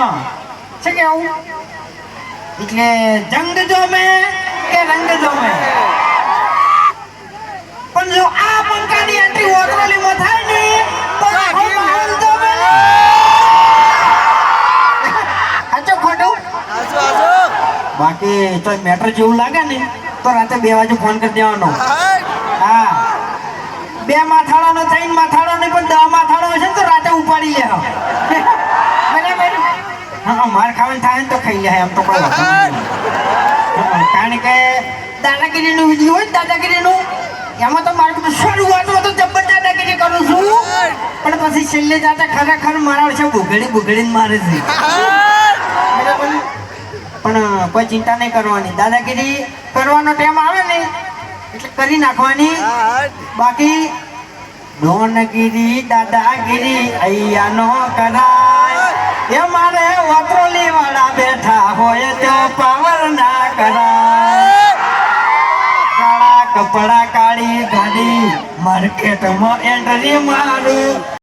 હા છે એટલે જંગ જોમે કે રંગ જોમે પણ જો આ પંખાની એન્ટ્રી ઓતરોલીમાં થાય ને તો આખો માહોલ જોમે ને. ખોટું? બાકી તો મેટર જેવું લાગે ને તો રાતે બે વાગે ફોન કરી દેવાનો. હા. બે માથાળાનો થઈને માથાળા નહીં પણ દહ માથાળો હશે ને તો રાતે ઉપાડી લે બરાબર હા માર ખાવાનું થાય ને તો ખાઈ લે આમ તો કોઈ કારણ કે દાદાગીરીનું વિધિ હોય ને દાદાગીરીનું એમાં તો મારું બધું શરૂઆતમાં તો જબ્બર દાદાગીરી કરું છું. પણ પછી છેલ્લે જાતા ખરેખર મારા છે બુઘડી બુઘડીને મારે છે. પણ કોઈ ચિંતા નહીં કરવાની. દાદાગીરી કરવાનો ટાઈમ આવે ને એટલે કરી નાખવાની. બાકી ડોનગીરી દાદાગીરી અહીંયા નો કરાય એ મારે વાત્રોલી વાળા બેઠા હોય તો પાવર ના કરાય. કાળા કપડા કાળી ગાડી, માર્કેટમાં એન્ટ્રી મારું.